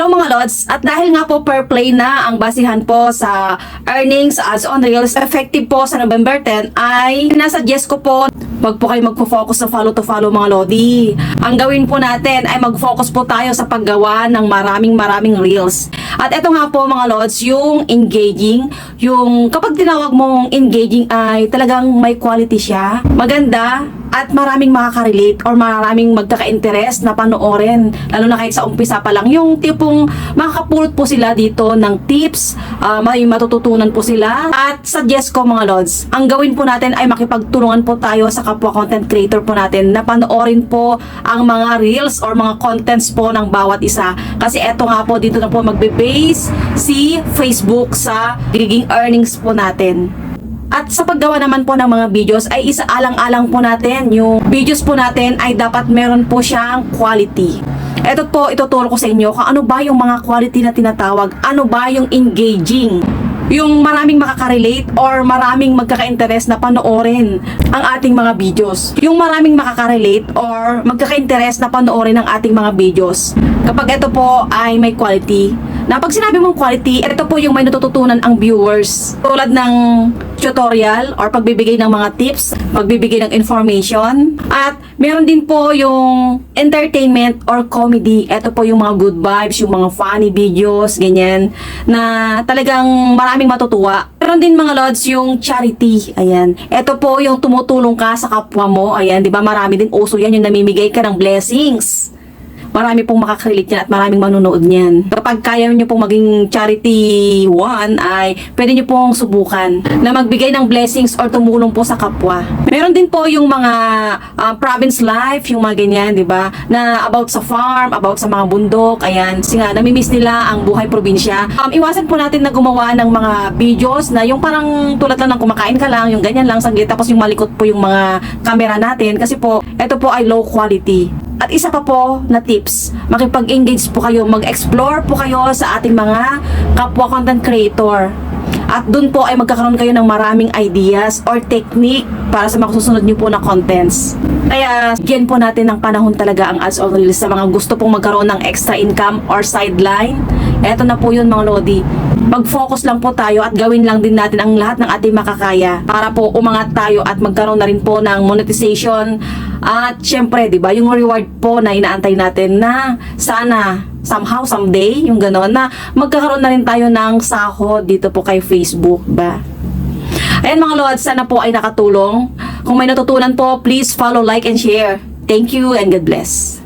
Hello mga Lods, at dahil nga po per play na ang basihan po sa earnings as on Reels effective po sa November 10 ay nasuggest ko po wag po kayo magpo-focus sa follow to follow mga Lodi. Ang gawin po natin ay mag-focus po tayo sa paggawa ng maraming maraming Reels. At ito nga po mga Lods, yung engaging, yung kapag tinawag mong engaging ay talagang may quality siya, maganda, at maraming makaka-relate or maraming magkaka-interest na panoorin lalo na kahit sa umpisa pa lang yung tipong makakapulot po sila dito ng tips ah, may matututunan po sila at suggest ko mga lods ang gawin po natin ay makipagtulungan po tayo sa kapwa content creator po natin. Na panoorin po ang mga reels or mga contents po ng bawat isa. Kasi eto nga po dito na po magbe-base si Facebook sa giging earnings po natin. At sa paggawa naman po ng mga videos ay isaalang-alang po natin. Yung videos po natin ay dapat meron po siyang quality. Ito po ituturo ko sa inyo kung ano ba yung mga quality na tinatawag, ano ba yung engaging yung maraming makaka-relate or maraming magkaka-interest na panoorin ang ating mga videos. Yung maraming makaka-relate or magkaka-interest na panoorin ang ating mga videos. Kapag ito po ay may quality. Na pag sinabi mong quality, ito po yung may natututunan ang viewers. Tulad ng tutorial or pagbibigay ng mga tips, pagbibigay ng information. At meron din po yung entertainment or comedy. Ito po yung mga good vibes, yung mga funny videos, ganyan, na talagang maraming matutuwa. Meron din mga lods yung charity. Ayan. Ito po yung tumutulong ka sa kapwa mo. Ayan, di ba marami din uso yan yung namimigay ka ng blessings marami pong makakrelate niyan at maraming manunood niyan. Kapag kaya niyo pong maging charity one ay pwede niyo pong subukan na magbigay ng blessings or tumulong po sa kapwa. Meron din po yung mga ah, province life, yung mga ganyan, di ba? Na about sa farm, about sa mga bundok, ayan. Kasi nga, namimiss nila ang buhay probinsya. Um, iwasan po natin na gumawa ng mga videos na yung parang tulad lang ng kumakain ka lang, yung ganyan lang, saglit, tapos yung malikot po yung mga camera natin. Kasi po, ito po ay low quality. At isa pa po na tips, makipag-engage po kayo, mag-explore po kayo sa ating mga kapwa content creator. At dun po ay magkakaroon kayo ng maraming ideas or technique para sa mga susunod nyo po na contents. Kaya, bigyan po natin ng panahon talaga ang ads on sa mga gusto pong magkaroon ng extra income or sideline. Eto na po yun mga Lodi. Mag-focus lang po tayo at gawin lang din natin ang lahat ng ating makakaya para po umangat tayo at magkaroon na rin po ng monetization at syempre, 'di ba, yung reward po na inaantay natin na sana somehow someday yung gano'n na magkakaroon na rin tayo ng sahod dito po kay Facebook ba. Ayan mga lods, sana po ay nakatulong. Kung may natutunan po, please follow, like, and share. Thank you and God bless.